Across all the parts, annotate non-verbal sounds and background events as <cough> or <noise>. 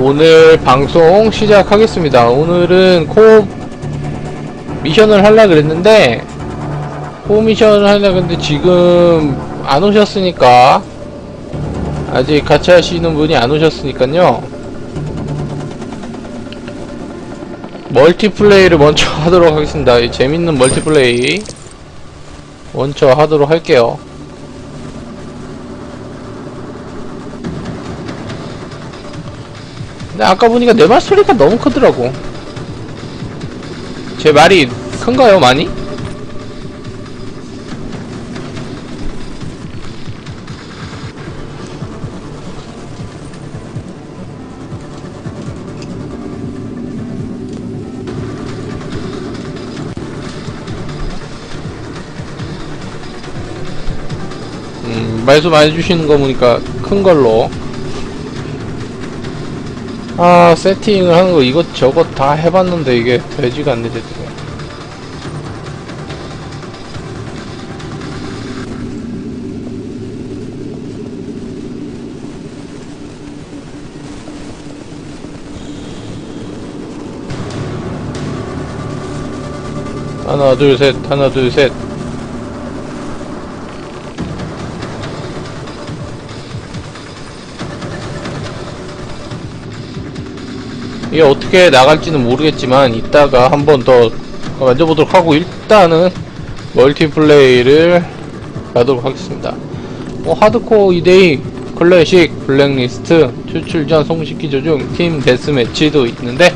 오늘 방송 시작하겠습니다. 오늘은 코업 미션을 하려 그랬는데 코업 미션을 하려 그랬는데 지금 안 오셨으니까 아직 같이 하시는 분이 안 오셨으니까요. 멀티플레이를 먼저 <laughs> 하도록 하겠습니다. 이 재밌는 멀티플레이 먼저 하도록 할게요. 근데 아까 보니까 내 말 소리가 너무 크더라고. 제 말이 큰가요, 많이? 음, 말씀 안 해주시는 거 보니까 큰 걸로. 아, 세팅을 하는 거 이것 저것 다 해봤는데 이게 되지가 않네. 하나, 둘, 셋, 하나, 둘, 셋. 이게 어떻게 나갈지는 모르겠지만 이따가 한 번 더 만져보도록 하고 일단은 멀티플레이를 가도록 하겠습니다. 어, 하드코어 2데이 클래식 블랙리스트 추출 전 송식기 조중 팀 데스매치도 있는데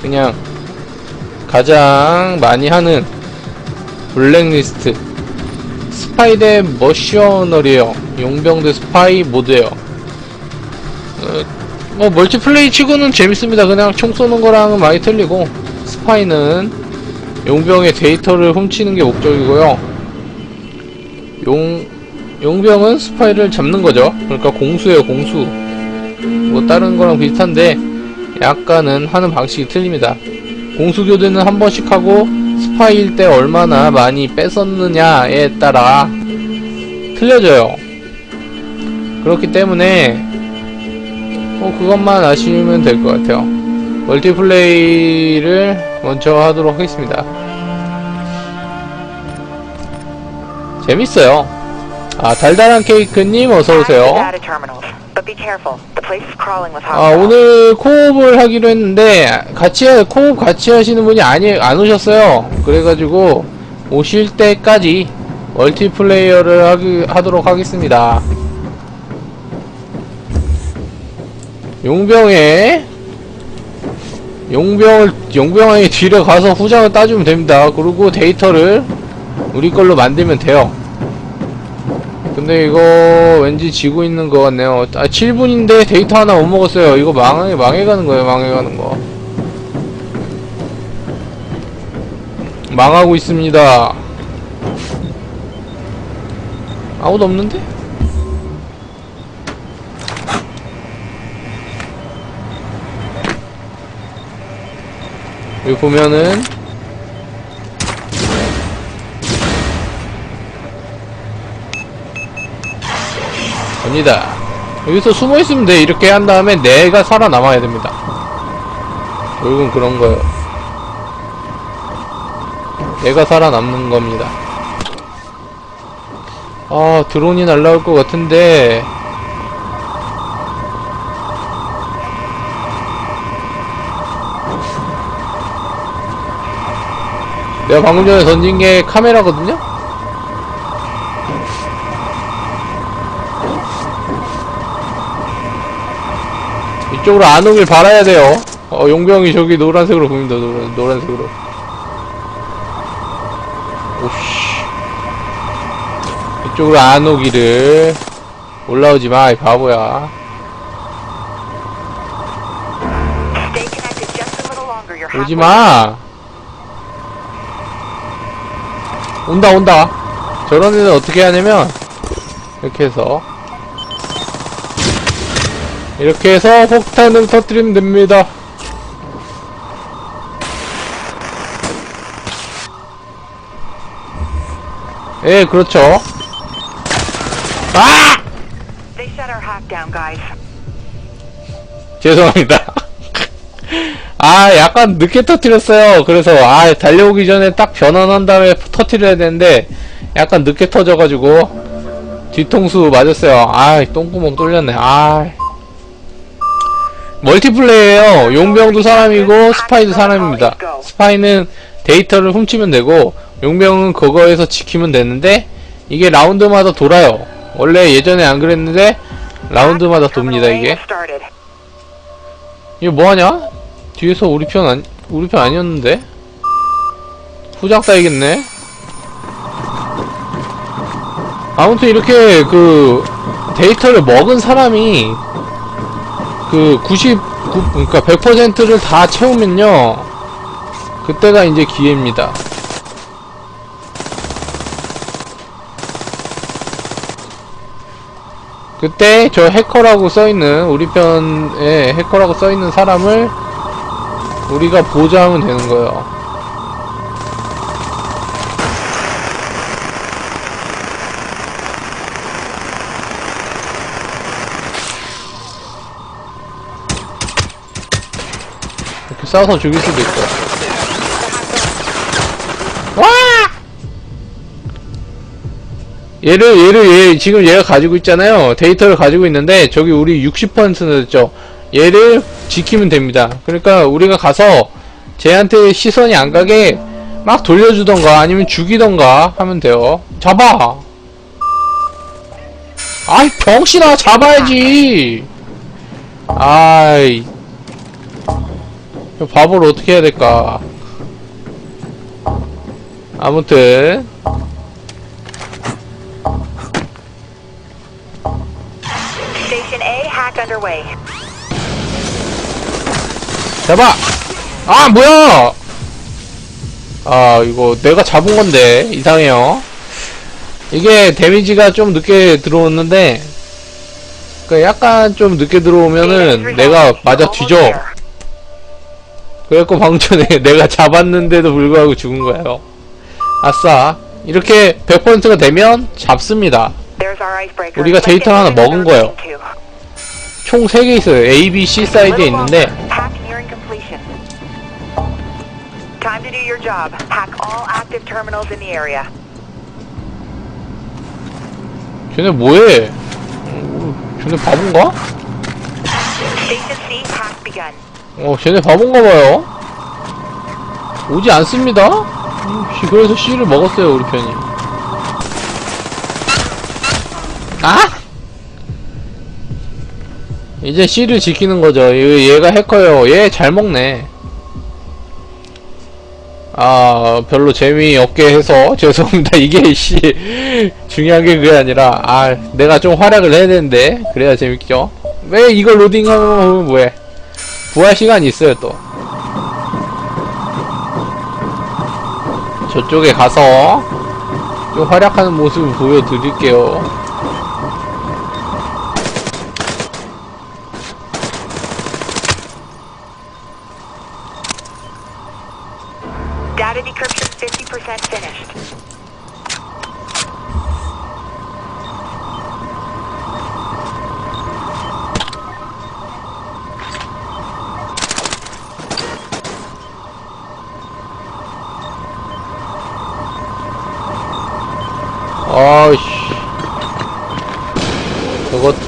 그냥 가장 많이 하는 블랙리스트. 스파이 대 머셔널이에요. 용병 대 스파이 모드에요 어, 뭐 멀티플레이 치고는 재밌습니다. 그냥 총 쏘는 거랑은 많이 틀리고 스파이는 용병의 데이터를 훔치는 게 목적이고요. 용 용병은 스파이를 잡는 거죠. 그러니까 공수예요, 공수. 뭐 다른 거랑 비슷한데 약간은 하는 방식이 틀립니다. 공수 교대는 한 번씩 하고 스파이일 때 얼마나 많이 뺏었느냐에 따라 틀려져요. 그렇기 때문에 뭐 그것만 아시면 될 것 같아요. 멀티플레이를 먼저 하도록 하겠습니다. 재밌어요. 아 달달한 케이크님 어서 오세요. Data terminals, but be careful. The place is crawling with 아. 오늘 코업을 하기로 했는데 같이 하- 코업 같이 하시는 분이 아니 안 오셨어요. 그래가지고 오실 때까지 멀티플레이어를 하기, 하도록 하겠습니다. 용병에 용병을 용병왕이 뒤로 가서 후장을 따주면 됩니다. 그리고 데이터를 우리 걸로 만들면 돼요. 근데 이거 왠지 지고 있는 것 같네요. 아 7분인데 데이터 하나 못 먹었어요. 이거 망해 망해가는 거예요. 망해가는 거. 망하고 있습니다. 아무도 없는데? 여기 보면은 갑니다. 여기서 숨어 있으면 돼. 이렇게 한 다음에 내가 살아남아야 됩니다. 결국은 그런 거예요. 내가 살아남는 겁니다. 아, 드론이 날라올 것 같은데. 내가 방금 전에 던진 게 카메라거든요? 이쪽으로 안 오길 바라야 돼요. 어, 용병이 저기 노란색으로 보입니다. 노란, 노란색으로. 오씨. 이쪽으로 안 오기를. 올라오지 마, 이 바보야. 오지. 마. 온다, 온다. 저런 애는 어떻게 하냐면, 이렇게 해서. 이렇게 해서 폭탄을 터뜨리면 됩니다. 예, 그렇죠. 아! 죄송합니다. 아, 약간 늦게 터뜨렸어요. 그래서, 아, 달려오기 전에 딱 변환한 다음에 터뜨려야 되는데, 약간 늦게 터져가지고, 뒤통수 맞았어요. 아, 똥구멍 뚫렸네. 아. 멀티플레이에요. 용병도 사람이고, 스파이도 사람입니다. 스파이는 데이터를 훔치면 되고, 용병은 그거에서 지키면 되는데, 이게 라운드마다 돌아요. 원래 예전에 안 그랬는데, 라운드마다 돕니다, 이게. 이거 뭐하냐? 뒤에서 우리 편 아니, 우리 편 아니었는데? 후작 따이겠네? 아무튼 이렇게 그, 데이터를 먹은 사람이, 그 99, 그니까 100%를 다 채우면요, 그때가 이제 기회입니다. 그때 저 해커라고 써있는 우리 편에 해커라고 써있는 사람을 우리가 보조하면 되는 거예요. 이렇게 싸워서 죽일 수도 있고. 와! 얘를 얘를 얘 지금 얘가 가지고 있잖아요 데이터를 가지고 있는데 저기 우리 60% 됐죠 얘를 지키면 됩니다. 그러니까 우리가 가서 쟤한테 시선이 안 가게 막 돌려주던가 아니면 죽이던가 하면 돼요. 잡아! 아이 병신아 잡아야지! 아이. 저 바보를 어떻게 해야 될까? 아무튼 잡아! 아, 뭐야! 아, 이거 내가 잡은 건데, 이상해요. 이게 데미지가 좀 늦게 들어오는데, 그 약간 좀 늦게 들어오면은 내가 맞아 뒤져. 그래갖고 방금 전에 <laughs> 내가 잡았는데도 불구하고 죽은 거예요. 아싸. 이렇게 100%가 되면 잡습니다. 우리가 데이터 하나 먹은 거예요. 총 3개 있어요. A, B, C 사이드에 있는데, Time to do your job. Hack all active terminals in the area. 쟤네 뭐해? 어, 쟤네 바본가? Station C hack begun. 어, 쟤네 바본가 봐요. 오지 않습니다. 음, 씨, 그래서 C를 먹었어요, 우리 편이. 아! 이제 C를 지키는 거죠. 얘- 얘가 해커요. 얘 잘 먹네. 아, 별로 재미없게 해서 <laughs> 죄송합니다. 이게 씨 중요한 게 그게 아니라 아, 내가 좀 활약을 해야 되는데 그래야 재밌죠. 왜 이걸 로딩하면 뭐해? 부활 시간이 있어요 또. 저쪽에 가서 좀 활약하는 모습을 보여드릴게요.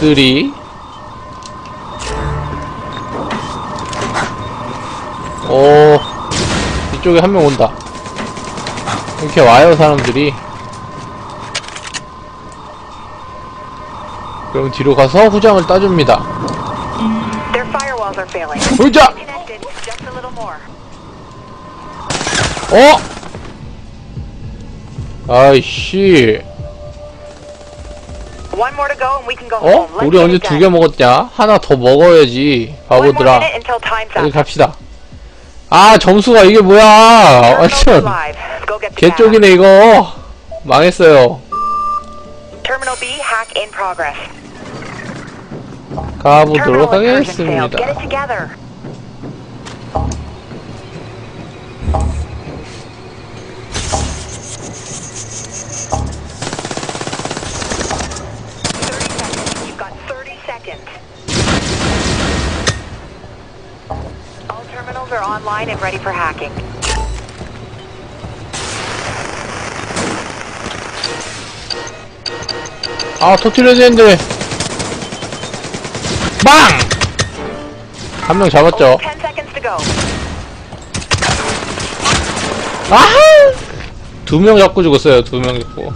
저것들이 어 이쪽에 한 명 온다. 이렇게 와요 사람들이. 그럼 뒤로 가서 후장을 따줍니다. 후장! 어? 아이씨. One more to go and we can go 어? home. Let's 우리 get 언제 it 두 done. 개 먹었냐? 하나 더 먹어야지. One more 바보들아. minute until time's 여기 up. 갑시다. 아, 점수가 이게 뭐야. Terminals 완전. live. Go get the data. 개쪽이네, 이거. 망했어요. Terminal B hack in progress. 가보도록 Terminal incursion failed. Get 하겠습니다. it together. Terminals are online and ready for hacking. 아, 터트려야 되는데. 빵! 한 명 잡았죠. 10 seconds to go. 아! 두명 잡고 죽었어요, 두 명 잡고.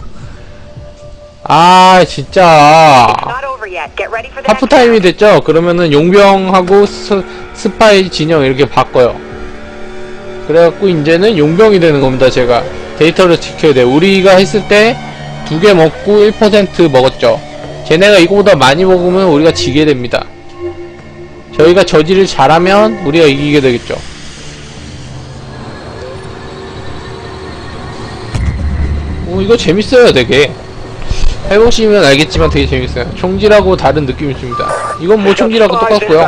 아, 진짜. 하프타임이 됐죠? 그러면은 용병하고 스, 스파이 진영 이렇게 바꿔요. 그래갖고 이제는 용병이 되는 겁니다, 제가. 데이터를 지켜야 돼. 우리가 했을 때 두 개 먹고 1% 먹었죠. 쟤네가 이거보다 많이 먹으면 우리가 지게 됩니다. 저희가 저지를 잘하면 우리가 이기게 되겠죠. 오, 이거 재밌어요, 되게. 해보시면 알겠지만 되게 재밌어요. 총질하고 다른 느낌이 줍니다. 이건 뭐 총질하고 똑같고요.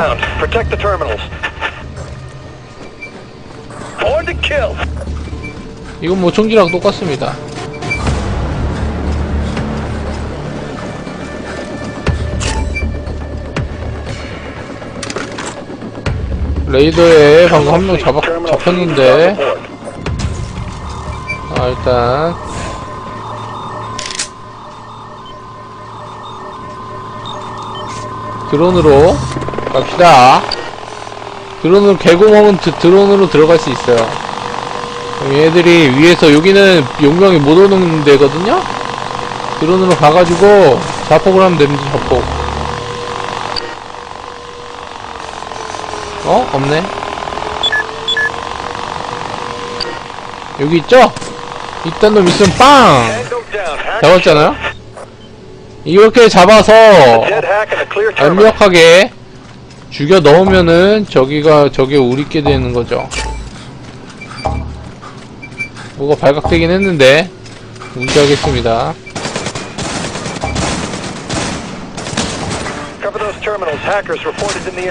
이건 뭐 총질하고 똑같습니다. 레이더에 방금 한 명 잡혔는데. 아, 일단. 드론으로 갑시다. 드론으로, 개구멍은 드, 드론으로 들어갈 수 있어요. 얘들이 위에서, 여기는 용병이 못 오는 데거든요? 드론으로 가가지고, 자폭을 하면 됩니다, 자폭. 어? 없네. 여기 있죠? 이딴 놈 있으면 빵! 잡았잖아요? 이렇게 잡아서. 완벽하게 죽여 넣으면은 저기가 저게 우리께 되는 거죠. 뭐가 발각되긴 했는데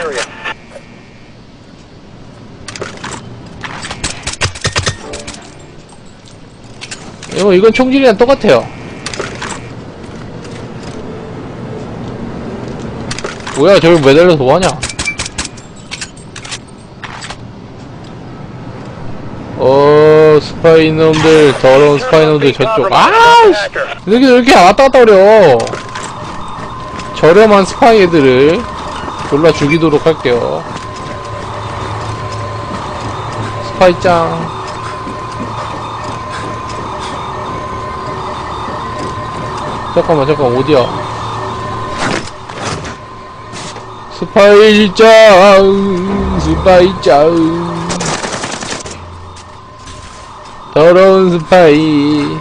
area. 이거 이건 총질이랑 똑같아요. 뭐야 저기 매달려서 뭐하냐? 어 스파이 놈들 더러운 스파이 놈들 저쪽. 아이씨! 이렇게 이렇게 왔다 갔다 어려. 저렴한 스파이 애들을 골라 죽이도록 할게요. 스파이 짱. 잠깐만 잠깐 어디야 스파이 짱 스파이 짱 더러운 스파이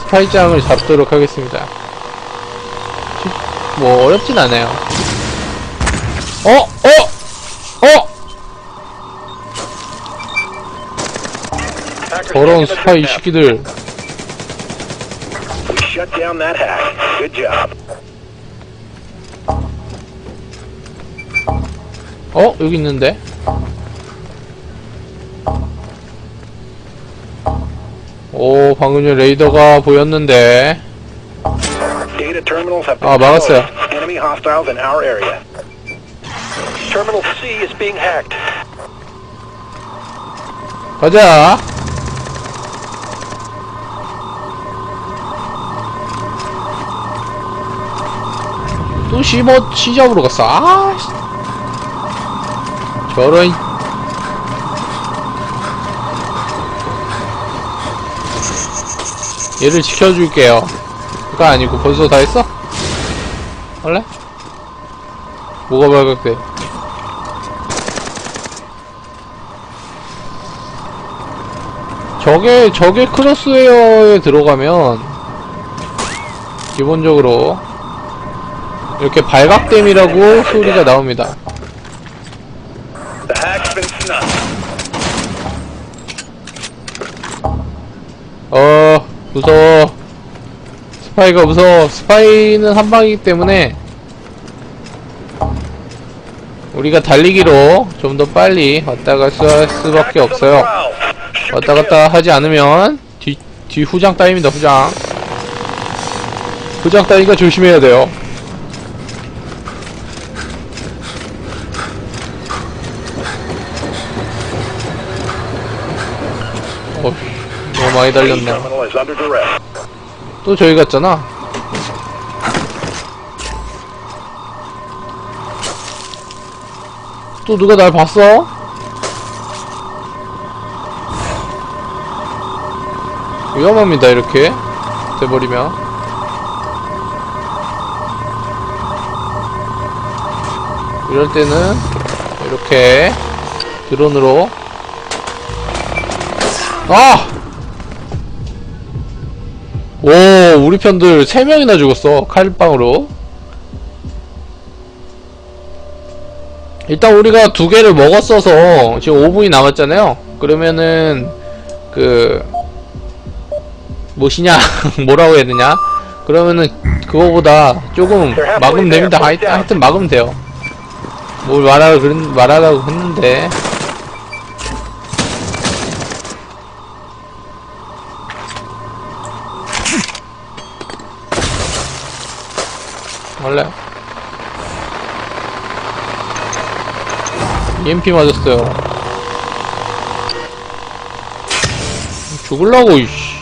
스파이 짱을 잡도록 하겠습니다 쉽- 뭐 어렵진 않아요 어? 어? 어? 더러운 스파이. We shut down that hack. Good job. 어? 여기 있는데? 오 방금 전 레이더가 보였는데 아, 막았어요. Enemy 시버 시접으로 갔어. 아, 저런. 얘를 지켜줄게요. 그거 아니고 벌써 다 했어? 원래? 뭐가 발각돼? 저게 저게 크로스웨어에 들어가면 기본적으로 이렇게 발각됨이라고 소리가 나옵니다. 어 무서워. 스파이가 무서워. 스파이는 한 방이기 때문에 우리가 달리기로 좀 더 빨리 왔다 갈 수, 할 수밖에 없어요. 왔다 갔다 하지 않으면 뒤, 뒤 후장 따입니다 후장 후장 따니까 조심해야 돼요 많이 달렸네. 또 저기 갔잖아. 또 누가 날 봤어? 위험합니다, 이렇게. 돼버리면. 이럴 때는, 이렇게, 드론으로. 아! 오, 우리 편들 3명이나 죽었어. 칼빵으로. 일단 우리가 두 개를 먹었어서 지금 5분이 남았잖아요. 그러면은 그 무엇이냐 <laughs> 뭐라고 해야 되냐? 그러면은 그거보다 조금 막으면 됩니다. 하여, 하여튼 막으면 돼요. 뭘 말하라 그런 말하라고 했는데 EMP 맞았어요. 죽을라고 이씨.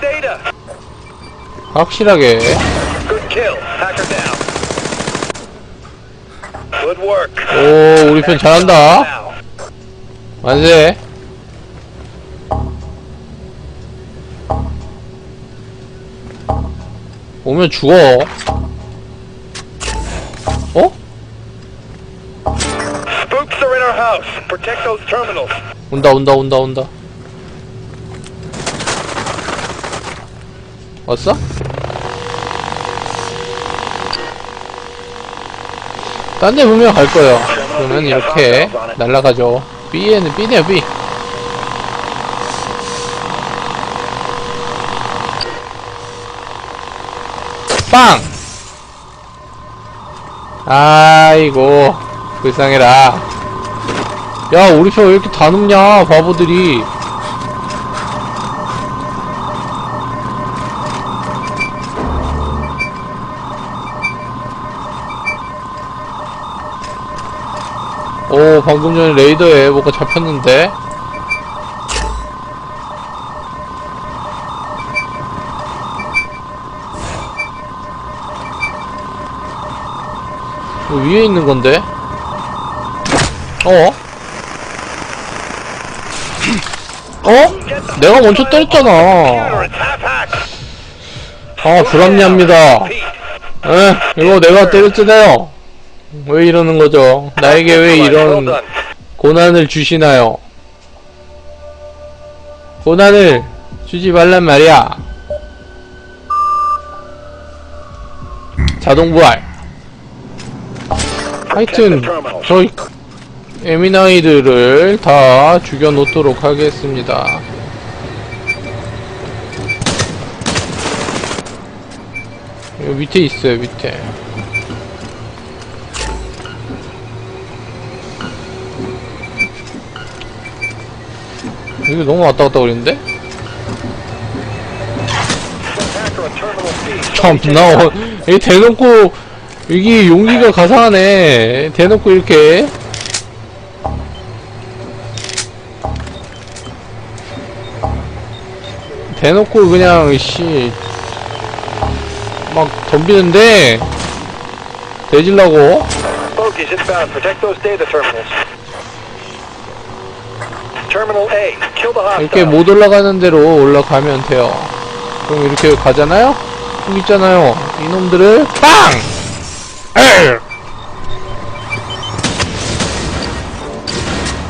data. 확실하게. Good kill. Hacker down. 오, 우리 편 잘한다. 만세. 오면 죽어. 어? 온다 온다 온다 온다 왔어? 딴 데 보면 갈 거예요. 그러면 이렇게 날라가죠. B에는 B네요 B. 빵! 아이고 불쌍해라. 야 우리 편왜 이렇게 다 눕냐 바보들이 오 방금 전에 레이더에 뭐가 잡혔는데 이거 위에 있는 건데 어? 어? 내가 먼저 때렸잖아. 아, 불합리합니다. 에, 이거 내가 때렸잖아요. 왜 이러는 거죠? 나에게 왜 이런. 고난을 주시나요? 고난을 주지 말란 말이야. 자동 부활. 하여튼, 저 에미나이들을 다 죽여놓도록 하겠습니다. 여기 밑에 있어요, 밑에. 이거 너무 왔다 갔다 거리는데? Hacker on terminal C. 참, 나, 어, 이 대놓고, 여기 용기가 가상하네. 대놓고 이렇게. 대놓고 그냥, 씨. 막 덤비는데, 대질라고. A. 이렇게. 못 올라가는 대로 올라가면 돼요. 그럼 이렇게 가잖아요? 여기 있잖아요. 이놈들을 빵! 에이!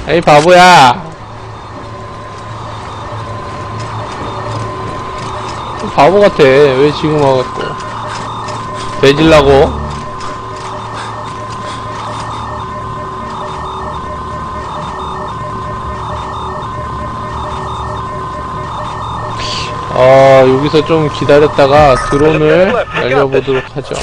에이 바보야. 바보 같아. 왜 지금 와갖고. 대질라고. 아 여기서 좀 기다렸다가 드론을 날려보도록 하죠.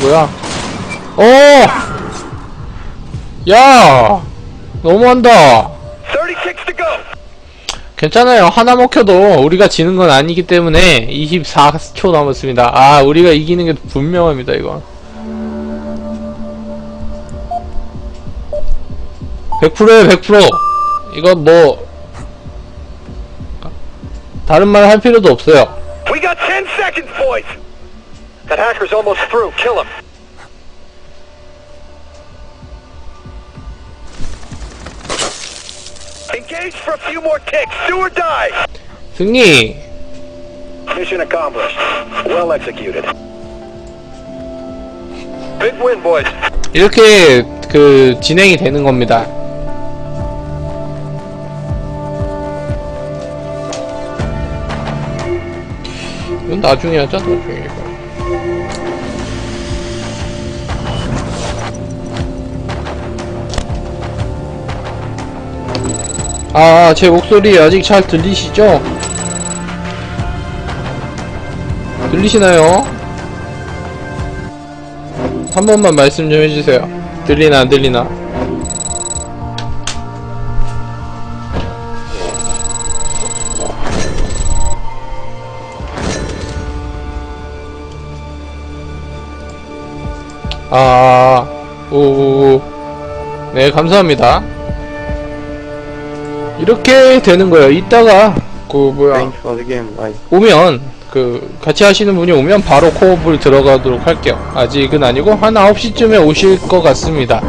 뭐야? 어! 야! 너무한다. 36 to go. 괜찮아요. 하나 먹혀도 우리가 지는 건 아니기 때문에 24초 남았습니다. 아, 우리가 이기는 게 분명합니다, 이건. 100%에요, 100%. 이건 뭐, 다른 말 할 필요도 없어요. We got 10 seconds, boys. That hacker's almost through. Kill him. Engage for a few more ticks. Do or die. 승리! Mission accomplished. Well executed. Big win, boys. 이렇게 그 진행이 되는 겁니다. 이건 나중에 하자, 나중에. 아, 제 목소리 아직 잘 들리시죠? 들리시나요? 한 번만 말씀 좀 해주세요. 들리나 안 들리나? 아, 오, 오, 오. 네, 감사합니다. 이렇게 되는 거예요. 이따가, 그, 뭐야. Thanks for the game, bye. 오면 그 같이 하시는 분이 오면 바로 코업을 들어가도록 할게요. 아직은 아니고 한 9시쯤에 오실 것 같습니다.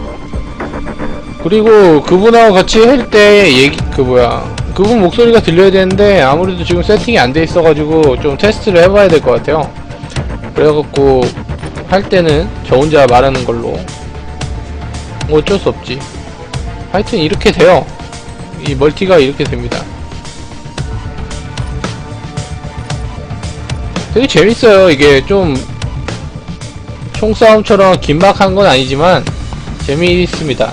그리고 그분하고 같이 할 때 얘기 그 뭐야 그분 목소리가 들려야 되는데 아무래도 지금 세팅이 안 돼 있어가지고 좀 테스트를 해봐야 될 것 같아요. 그래갖고 할 때는 저 혼자 말하는 걸로 뭐 어쩔 수 없지. 하여튼 이렇게 돼요. 이 멀티가 이렇게 됩니다. 되게 재밌어요. 이게 좀 총싸움처럼 긴박한 건 아니지만 재미있습니다.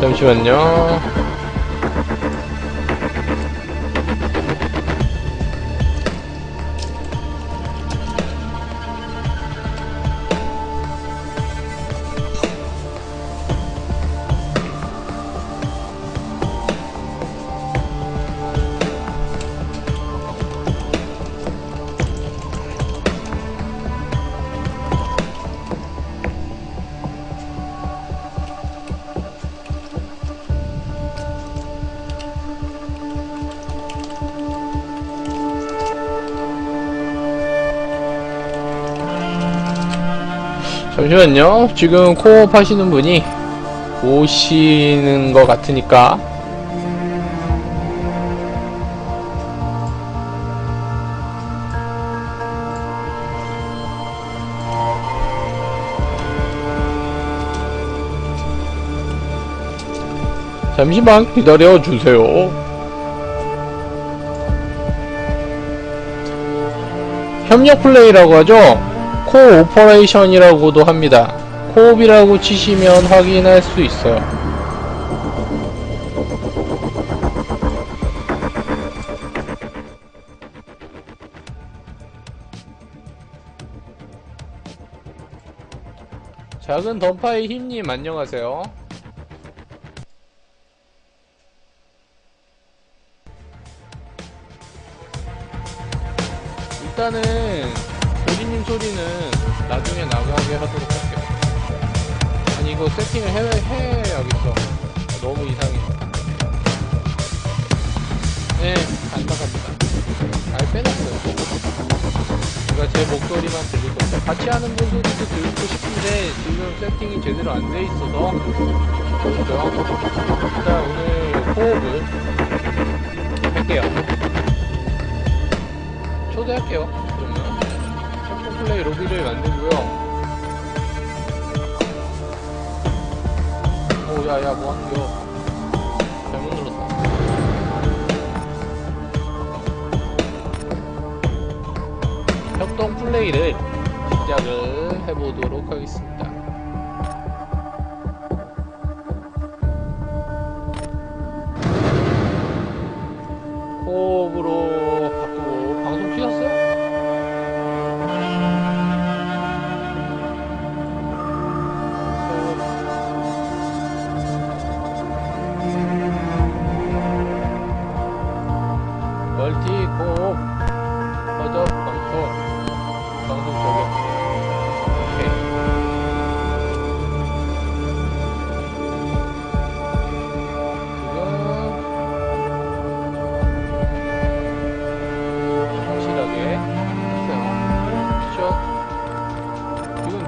잠시만요. 잠시만요. 지금 코업 하시는 분이 오시는 것 같으니까. 잠시만 기다려 주세요. 협력 플레이라고 하죠. 코오퍼레이션이라고도 합니다. 코옵이라고 치시면 확인할 수 있어요. 작은 던파의 힘님 안녕하세요. 일단은 소리는 나중에 나가게 하도록 할게요. 아니 이거 세팅을 해, 해야겠어. 아, 너무 이상해. 네, 안 나갑니다. 아예 빼놨어요. 제가 제 목소리만 겁니다. 같이 하는 분 소리도 듣고 싶은데 지금 세팅이 제대로 안 돼 있어서 그죠? 일단 오늘 호흡을 할게요. 초대할게요. 협동 플레이 로비를 만들고요. 오, 야, 야, 뭐 하는겨? 잘못 눌렀다. 합동 플레이를 시작을 해보도록 하겠습니다.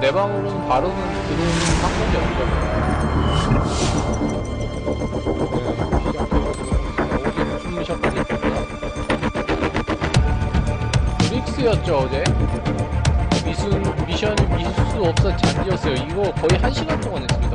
미션 방으로는 바로는 들어오는 시작해보도록 하겠습니다. 어제 무슨 미션까지 했었나? 브릭스였죠 어제 미sun 미션이 미수 없어 잔디였어요 이거 거의 한 시간 동안 했습니다